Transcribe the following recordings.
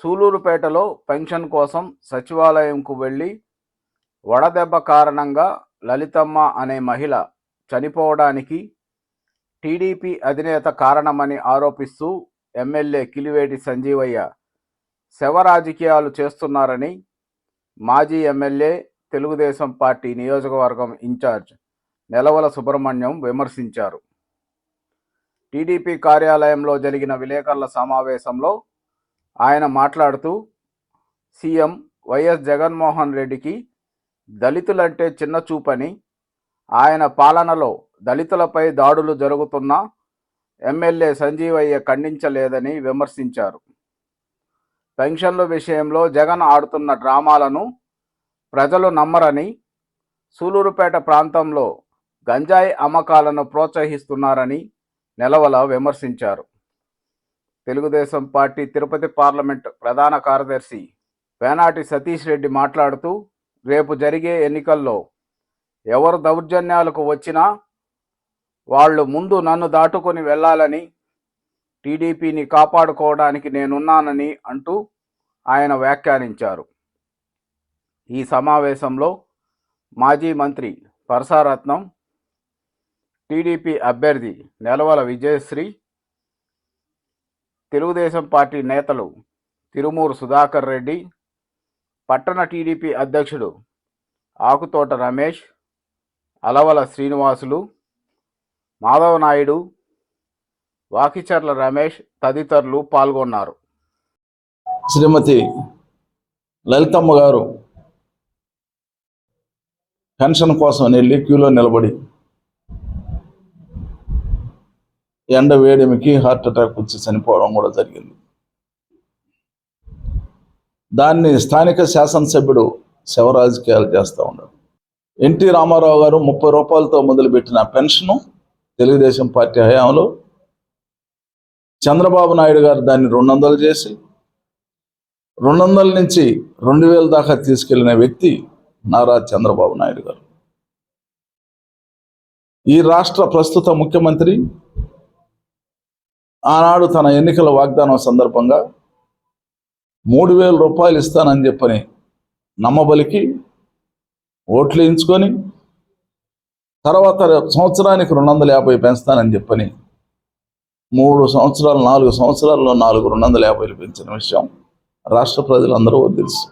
సూలూరుపేటలో pension కోసం సచివాలయంకు వెళ్ళి వడదెబ్బ కారణంగా లలితమ్మ అనే మహిళ చనిపోవడానికి టీడీపీ అధినేత కారణమని ఆరోపిస్తూ ఎమ్మెల్యే కిలివేటి సంజీవయ్య శవ రాజకీయాలు చేస్తున్నారని మాజీ ఎమ్మెల్యే తెలుగుదేశం పార్టీ నియోజకవర్గం ఇన్ఛార్జ్ నెలవల సుబ్రహ్మణ్యం విమర్శించారు. టీడీపీ కార్యాలయంలో జరిగిన విలేకరుల సమావేశంలో ఆయన మాట్లాడుతూ సీఎం వైఎస్ జగన్మోహన్ రెడ్డికి దళితులంటే చిన్న చూపని ఆయన పాలనలో దళితులపై దాడులు జరుగుతున్నా ఎమ్మెల్యే సంజీవయ్య ఖండించలేదని విమర్శించారు. పెన్షన్ల విషయంలో జగన్ ఆడుతున్న డ్రామాలను ప్రజలు నమ్మరని సూలూరుపేట ప్రాంతంలో గంజాయి అమ్మకాలను ప్రోత్సహిస్తున్నారని నెలవల విమర్శించారు. తెలుగుదేశం పార్టీ తిరుపతి పార్లమెంట్ ప్రధాన కార్యదర్శి వేనాటి సతీష్ రెడ్డి మాట్లాడుతూ రేపు జరిగే ఎన్నికల్లో ఎవరు దౌర్జన్యాలకు వచ్చినా వాళ్ళు ముందు నన్ను దాటుకొని వెళ్ళాలని టీడీపీని కాపాడుకోవడానికి నేనున్నానని అంటూ ఆయన వ్యాఖ్యానించారు. ఈ సమావేశంలో మాజీ మంత్రి పరసారత్నం టీడీపీ అభ్యర్థి నెలవల విజయశ్రీ తెలుగుదేశం పార్టీ నేతలు తిరుమూరు సుధాకర్ రెడ్డి పట్టణ టీడీపీ అధ్యక్షుడు ఆకుతోట రమేష్ అలవల శ్రీనివాసులు మాధవ నాయుడు వాకిచర్ల రమేష్ తదితరులు పాల్గొన్నారు. శ్రీమతి లలితమ్మ గారు పెన్షన్ కోసం వెళ్ళి క్యూలో నిలబడి ఎండ వేడిమికి హార్ట్ అటాక్ వచ్చి చనిపోవడం కూడా జరిగింది. దాన్ని స్థానిక శాసనసభ్యుడు శవ రాజకీయాలు చేస్తూ ఉన్నాడు ఎన్టీ రామారావు గారు ముప్పై రూపాయలతో మొదలుపెట్టిన పెన్షను తెలుగుదేశం పార్టీ హయాంలో చంద్రబాబు నాయుడు గారు దాన్ని రెండు వందలు చేసి రెండు వందల నుంచి రెండు వేల దాకా తీసుకెళ్ళిన వ్యక్తి నారా చంద్రబాబు నాయుడు గారు. ఈ రాష్ట్ర ప్రస్తుత ముఖ్యమంత్రి ఆనాడు తన ఎన్నికల వాగ్దానం సందర్భంగా మూడు వేల రూపాయలు ఇస్తానని చెప్పని నమ్మబలికి ఓట్లు వేయించుకొని తర్వాత సంవత్సరానికి రెండు వందల యాభై పెంచుతానని చెప్పని మూడు సంవత్సరాలు నాలుగు సంవత్సరాల్లో నాలుగు రెండు వందల యాభైలు పెంచిన విషయం రాష్ట్ర ప్రజలందరూ తెలుసు.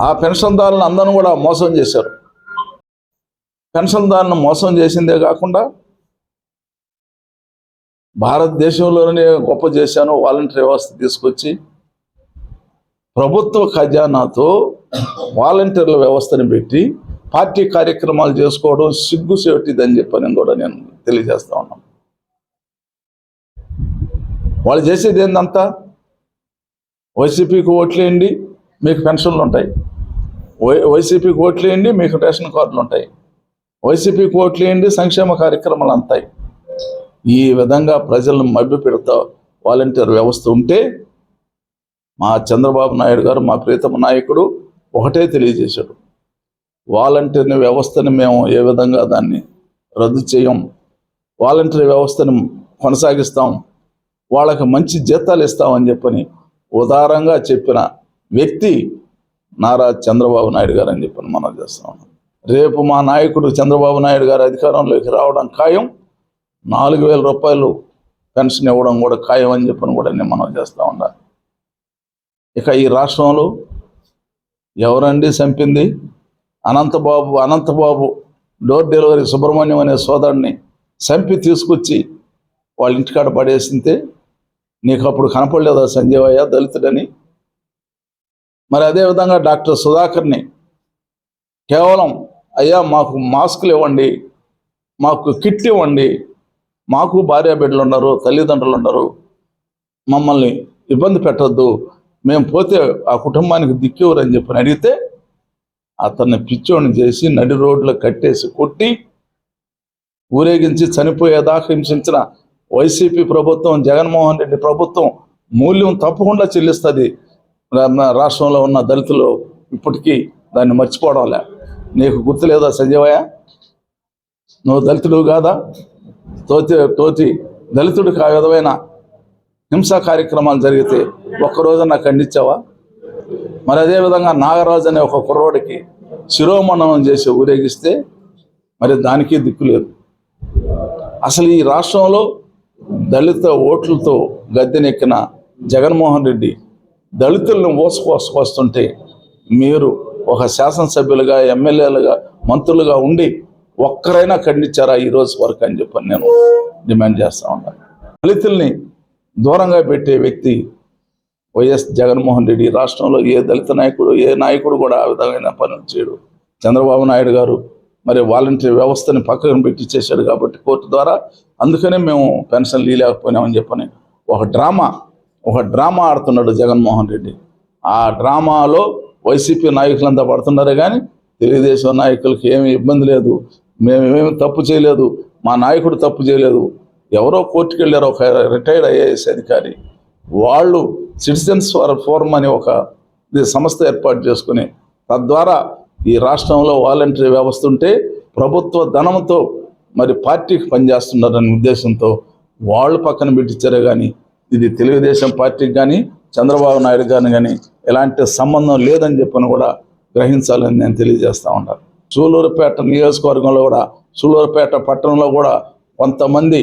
ఆ పెన్షన్దారులను అందరూ కూడా మోసం చేశారు. పెన్షన్దారులను మోసం చేసిందే కాకుండా భారతదేశంలోనే గొప్ప చేశాను వాలంటరీ వ్యవస్థ తీసుకొచ్చి ప్రభుత్వ ఖజానాతో వాలంటీర్ల వ్యవస్థను పెట్టి పార్టీ కార్యక్రమాలు చేసుకోవడం సిగ్గుసేటిదని చెప్పని కూడా నేను తెలియజేస్తా ఉన్నాను. వాళ్ళు చేసేది ఏందంతా? వైసీపీకి ఓట్లేయండి మీకు పెన్షన్లు ఉంటాయి. వై వైసీపీకి ఓట్లేయండి మీకు రేషన్ కార్డులు ఉంటాయి. వైసీపీకి ఓట్లేయండి సంక్షేమ కార్యక్రమాలు అంతాయి. ఈ విధంగా ప్రజలను మభ్య పెడతా వాలంటీర్ వ్యవస్థ ఉంటే మా చంద్రబాబు నాయుడు గారు మా ప్రీతమ నాయకుడు ఒకటే తెలియజేశాడు. వాలంటీర్ని వ్యవస్థని మేము ఏ విధంగా దాన్ని రద్దు చేయం వాలంటీర్ వ్యవస్థను కొనసాగిస్తాం వాళ్ళకి మంచి జీతాలు ఇస్తామని చెప్పని ఉదారంగా చెప్పిన వ్యక్తి నారా చంద్రబాబు నాయుడు గారు అని చెప్పని మనం చేస్తాం రేపు మా నాయకుడు చంద్రబాబు నాయుడు గారు అధికారంలోకి రావడం ఖాయం. నాలుగు వేల రూపాయలు పెన్షన్ ఇవ్వడం కూడా ఖాయం అని చెప్పని కూడా నేను మనం చేస్తూ ఉండాలి ఇక ఈ రాష్ట్రంలో ఎవరండి చంపింది? అనంతబాబు అనంతబాబు డోర్ డెలివరీ సుబ్రహ్మణ్యం అనే సోదరుడిని చంపి తీసుకొచ్చి వాళ్ళ ఇంటికాడ పడేసింతే నీకు అప్పుడు కనపడలేదా సంజీవయ్య దళితుడని? మరి అదేవిధంగా డాక్టర్ సుధాకర్ని కేవలం అయ్యా మాకు మాస్కులు ఇవ్వండి మాకు కిట్ ఇవ్వండి మాకు భార్య బిడ్డలు ఉన్నారు తల్లిదండ్రులు ఉన్నారు. మమ్మల్ని ఇబ్బంది పెట్టద్దు. మేము పోతే ఆ కుటుంబానికి దిక్కేవారు అని చెప్పని అడిగితే అతన్ని పిచ్చోని చేసి నడి రోడ్లు కట్టేసి కొట్టి ఊరేగించి చనిపోయేదాకా హింసించిన వైసీపీ ప్రభుత్వం జగన్మోహన్ రెడ్డి ప్రభుత్వం మూల్యం తప్పకుండా చెల్లిస్తుంది. రాష్ట్రంలో ఉన్న దళితులు ఇప్పటికీ దాన్ని మర్చిపోవడంలే. నీకు గుర్తులేదా సంజయవయ్య నువ్వు దళితుడు కాదా? తోచి తోచి దళితుడికి ఆ విధమైన హింసా కార్యక్రమాలు జరిగితే ఒక్కరోజు నాకు ఖండించావా? మరి అదేవిధంగా నాగరాజు అనే ఒక కుర్రోడికి శిరోమణం చేసి ఊరేగిస్తే మరి దానికి దిక్కు లేదు. అసలు ఈ రాష్ట్రంలో దళిత ఓట్లతో గద్దెనెక్కిన జగన్మోహన్ రెడ్డి దళితులను ఓసుకొసుకొస్తుంటే మీరు ఒక శాసనసభ్యులుగా ఎమ్మెల్యేలుగా మంత్రులుగా ఉండి ఒక్కరైనా ఖండించారా ఈ రోజు వరకు అని చెప్పని నేను డిమాండ్ చేస్తా ఉన్నాను దళితుల్ని దూరంగా పెట్టే వ్యక్తి వైఎస్ జగన్మోహన్ రెడ్డి రాష్ట్రంలో ఏ దళిత నాయకుడు ఏ నాయకుడు కూడా ఆ విధమైన పనులు చేయడు. చంద్రబాబు నాయుడు గారు మరి వాలంటీర్ వ్యవస్థని పక్కన పెట్టి చేశాడు కాబట్టి కోర్టు ద్వారా అందుకనే మేము పెన్షన్ లేకపోయినామని చెప్పని ఒక డ్రామా ఒక డ్రామా ఆడుతున్నాడు జగన్మోహన్ రెడ్డి. ఆ డ్రామాలో వైసీపీ నాయకులంతా పడుతున్నారు కానీ తెలుగుదేశం నాయకులకి ఏమీ ఇబ్బంది లేదు. మేమేమి తప్పు చేయలేదు. మా నాయకుడు తప్పు చేయలేదు. ఎవరో కోర్టుకు వెళ్ళారు ఒక రిటైర్డ్ ఐఏఎస్ అధికారి. వాళ్ళు సిటిజన్స్ ఫర్ ఫోరం అని ఒక సంస్థ ఏర్పాటు చేసుకుని తద్వారా ఈ రాష్ట్రంలో వాలంటరీ వ్యవస్థ ఉంటే ప్రభుత్వ ధనంతో మరి పార్టీకి పనిచేస్తున్నారనే ఉద్దేశంతో వాళ్ళు పక్కన పెట్టించారే కానీ ఇది తెలుగుదేశం పార్టీకి కానీ చంద్రబాబు నాయుడు గాని కానీ ఎలాంటి సంబంధం లేదని చెప్పని కూడా గ్రహించాలని నేను తెలియజేస్తూ ఉన్నాను. సూలూరుపేట నియోజకవర్గంలో కూడా సూలూరుపేట పట్టణంలో కూడా కొంతమంది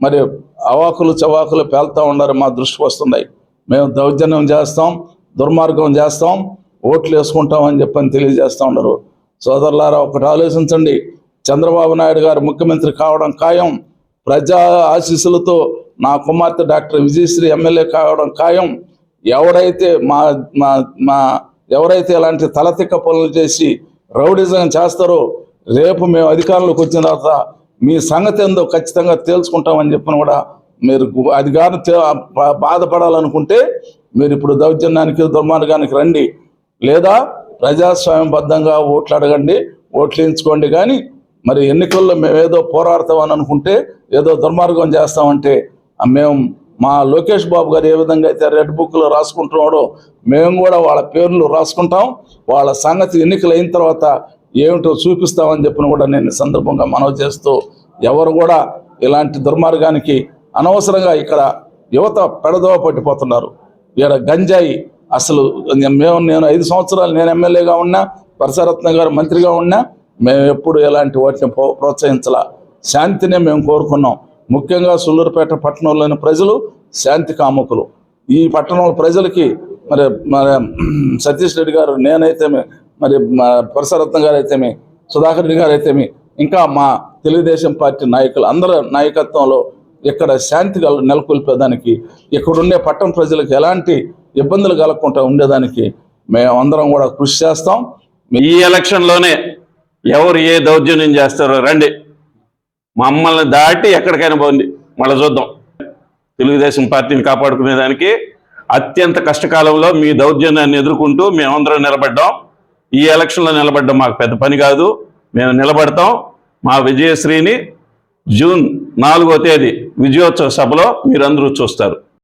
మరి అవాకులు చవాకులు పేలుతూ ఉన్నారు మా దృష్టికి వస్తున్నాయి. మేము దౌర్జన్యం చేస్తాం దుర్మార్గం చేస్తాం ఓట్లు వేసుకుంటాం అని చెప్పని తెలియజేస్తూ ఉన్నారు. సోదరులారా ఒకటి ఆలోచించండి. చంద్రబాబు నాయుడు గారు ముఖ్యమంత్రి కావడం ఖాయం. ప్రజా ఆశీస్సులతో నా కుమార్తె డాక్టర్ విజయశ్రీ ఎమ్మెల్యే కావడం ఖాయం. ఎవరైతే మా మా మా ఎవరైతే ఇలాంటి తలతిక్క పనులు చేసి రౌడిజం చేస్తారు. రేపు మేము అధికారంలోకి వచ్చిన తర్వాత మీ సంగతి ఏందో ఖచ్చితంగా తేల్చుకుంటామని చెప్పిన కూడా మీరు అధికారం బాధపడాలనుకుంటే మీరు ఇప్పుడు దౌర్జన్యానికి దుర్మార్గానికి రండి. లేదా ప్రజాస్వామ్యబద్ధంగా ఓట్లు అడగండి ఓట్లు ఎంచుకోండి కానీ మరి ఎన్నికల్లో మేము ఏదో పోరాడతామని అనుకుంటే ఏదో దుర్మార్గం చేస్తామంటే మేము మా లోకేష్ బాబు గారు ఏ విధంగా అయితే రెడ్ బుక్లో రాసుకుంటున్నాడో మేము కూడా వాళ్ళ పేర్లు రాసుకుంటాం. వాళ్ళ సంగతి ఎన్నికలు అయిన తర్వాత ఏమిటో చూపిస్తామని చెప్పిన కూడా నేను సందర్భంగా మనవి చేస్తూ ఎవరు కూడా ఇలాంటి దుర్మార్గానికి అనవసరంగా ఇక్కడ యువత పెడదోవ పట్టిపోతున్నారు. ఇక్కడ గంజాయి అసలు మేము నేను ఐదు సంవత్సరాలు నేను ఎమ్మెల్యేగా ఉన్నా పరసరత్న గారు మంత్రిగా ఉన్నా మేము ఎప్పుడు ఎలాంటి వాటిని ప్రో- ప్రోత్సహించాల. శాంతినే మేము కోరుకున్నాం. ముఖ్యంగా సుందరపేట పట్టణంలోని ప్రజలు శాంతి కాముకులు. ఈ పట్టణంలో ప్రజలకి మరి మరి సతీష్ రెడ్డి గారు నేనైతేమి మరి పరసరత్న గారు అయితేమి సుధాకర్ రెడ్డి గారు అయితేమి ఇంకా మా తెలుగుదేశం పార్టీ నాయకులు అందరి నాయకత్వంలో ఇక్కడ శాంతి గల నెలకొల్పేదానికి ఇక్కడుండే పట్టణ ప్రజలకు ఎలాంటి ఇబ్బందులు కలగకుండా ఉండేదానికి మేము అందరం కూడా కృషి చేస్తాం. ఈ ఎలక్షన్లోనే ఎవరు ఏ దౌర్జన్యం చేస్తారో రండి. మమ్మల్ని దాటి ఎక్కడికైనా పోండి. మళ్ళీ చూద్దాం. తెలుగుదేశం పార్టీని కాపాడుకునేదానికి అత్యంత కష్టకాలంలో మీ దౌర్జన్యాన్ని ఎదుర్కొంటూ మేమందరం నిలబడ్డాం. ఈ ఎలక్షన్లో నిలబడ్డం మాకు పెద్ద పని కాదు. మేము నిలబడతాం. మా విజయశ్రీని జూన్ నాలుగో తేదీ విజయోత్సవ సభలో మీరందరూ చూస్తారు.